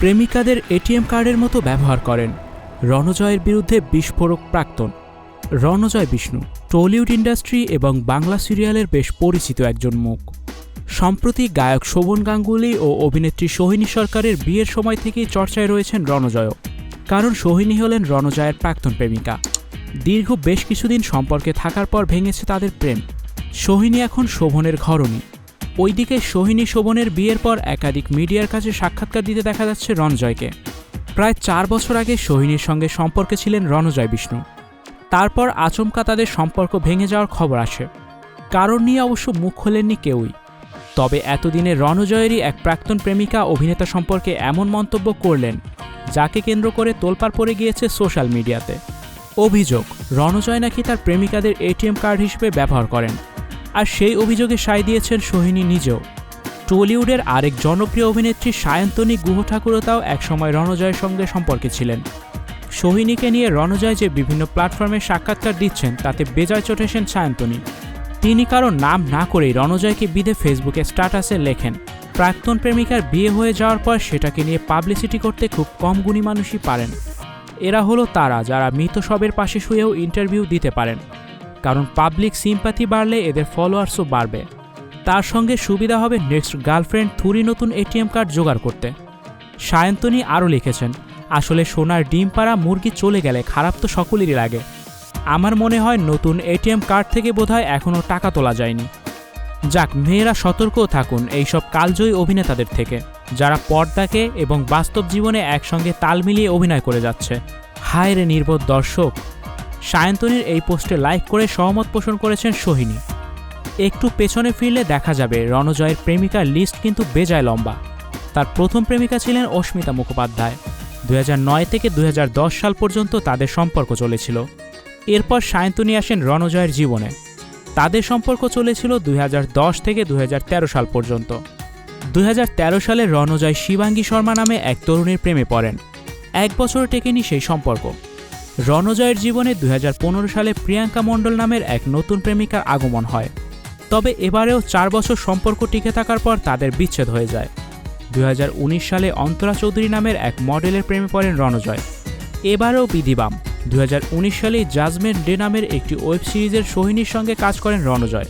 প্রেমিকাদের ATM কার্ডের মতো ব্যবহার করেন। রণজয়ের বিরুদ্ধে বিস্ফোরক প্রাক্তন। রণজয় বিষ্ণু, টলিউড ইন্ডাস্ট্রি এবং বাংলা সিরিয়ালের বেশ পরিচিত একজন মুখ। সম্প্রতি গায়ক শোভন গাঙ্গুলি ও অভিনেত্রী সোহিনী সরকারের বিয়ের সময় থেকেই চর্চায় রয়েছেন রণজয়ও। কারণ সোহিনী হলেন রণজয়ের প্রাক্তন প্রেমিকা। দীর্ঘ বেশ কিছুদিন সম্পর্কে থাকার পর ভেঙেছে তাদের প্রেম। সোহিনী এখন শোভনের ঘরণী ওইদিকে সোহিনী শোভনের বিয়ের পর একাধিক মিডিয়ার কাছে সাক্ষাৎকার দিতে দেখা যাচ্ছে রণজয়কে। প্রায় চার বছর আগে সোহিনীর সঙ্গে সম্পর্কে ছিলেন রণজয় বিষ্ণু। তারপর আচমকা তাদের সম্পর্ক ভেঙে যাওয়ার খবর আসে। কারণ নিয়ে অবশ্য মুখ খোলেননি কেউই। তবে এতদিনে রণজয়েরই এক প্রাক্তন প্রেমিকা অভিনেতা সম্পর্কে এমন মন্তব্য করলেন, যাকে কেন্দ্র করে তোলপাড় পড়ে গিয়েছে সোশ্যাল মিডিয়াতে। অভিযোগ, রণজয় নাকি তার প্রেমিকাদের এটিএম কার্ড হিসেবে ব্যবহার করেন। আর সেই অভিযোগে সায় দিয়েছেন সোহিনী নিজেও। টলিউডের আরেক জনপ্রিয় অভিনেত্রী সায়ন্তনী গুহ ঠাকুরতাও একসময় রণজয়ের সঙ্গে সম্পর্কে ছিলেন। সোহিনীকে নিয়ে রণজয় যে বিভিন্ন প্ল্যাটফর্মে সাক্ষাৎকার দিচ্ছেন, তাতে বেজায় চটেছেন সায়ন্তনী। তিনি কারও নাম না করেই রণজয়কে বিধে ফেসবুকে স্ট্যাটাসে লেখেন। প্রাক্তন প্রেমিকার বিয়ে হয়ে যাওয়ার পর সেটাকে নিয়ে পাবলিসিটি করতে খুব কম গুণী মানুষই পারেন। এরা হলো তারা যারা মৃত সবের পাশে শুয়েও ইন্টারভিউ দিতে পারেন। কারণ পাবলিক সিম্পাথি বাড়লে এদের ফলোয়ার্সও বাড়বে। তার সঙ্গে সুবিধা হবে নেক্সট গার্লফ্রেন্ড থুরি নতুন এটিএম কার্ড জোগাড় করতে। সায়ন্তনী আরও লিখেছেন, আসলে সোনার ডিম পাড়া মুরগি চলে গেলে খারাপ তো সকলেরই লাগে। আমার মনে হয় নতুন এটিএম কার্ড থেকে বোধহয় এখনও টাকা তোলা যায়নি। যাক, মেয়েরা সতর্কও থাকুন এইসব কালজয়ী অভিনেতাদের থেকে, যারা পর্দাকে এবং বাস্তব জীবনে একসঙ্গে তাল মিলিয়ে অভিনয় করে যাচ্ছে। হায় রে নির্বোধ দর্শক! সায়ন্তনীর এই পোস্টে লাইক করে সহমত পোষণ করেছেন সোহিনী। একটু পেছনে ফিরলে দেখা যাবে রণজয়ের প্রেমিকার লিস্ট কিন্তু বেজায় লম্বা। তার প্রথম প্রেমিকা ছিলেন অস্মিতা মুখোপাধ্যায়। দুই হাজার নয় থেকে দু হাজার দশ সাল পর্যন্ত তাদের সম্পর্ক চলেছিল। এরপর সায়ন্তনী আসেন রণজয়ের জীবনে। তাদের সম্পর্ক চলেছিল দুই হাজার দশ থেকে দু হাজার তেরো সাল পর্যন্ত। দু হাজার তেরো সালে রণজয় শিবাঙ্গী শর্মা নামে এক তরুণীর প্রেমে পড়েন। এক বছর টেকেনি সেই সম্পর্ক। রণজয়ের জীবনে দুই হাজার পনেরো সালে প্রিয়াঙ্কা মণ্ডল নামের এক নতুন প্রেমিকার আগমন হয়। তবে এবারেও চার বছর সম্পর্ক টিকে থাকার পর তাদের বিচ্ছেদ হয়ে যায়। দু হাজার উনিশ সালে অন্তরা চৌধুরী নামের এক মডেলের প্রেমে পড়েন রণজয়। এবারেও বিধিবাম। দু সালে জাজমেন্ট ডে নামের একটি ওয়েব সিরিজের সোহিনীর সঙ্গে কাজ করেন রণজয়।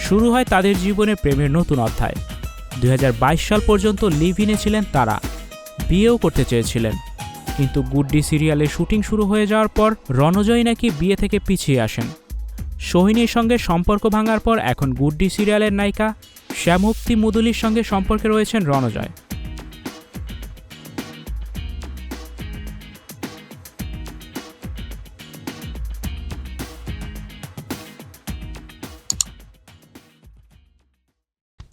শুরু হয় তাদের জীবনে প্রেমের নতুন অধ্যায়। দু হাজার বাইশ সাল পর্যন্ত লিভ ইনে ছিলেন তারা। বিয়েও করতে চেয়েছিলেন। কিন্তু গুড্ডি সিরিয়ালের শুটিং শুরু হয়ে যাওয়ার পর রণজয় নাকি বিয়ে থেকে পিছিয়ে আসেন। সোহিনীর সঙ্গে সম্পর্ক ভাঙার পর এখন গুড্ডি সিরিয়ালের নায়িকা, শ্যামুক্তি মুদুলির সঙ্গে সম্পর্কে রয়েছেন রণজয়।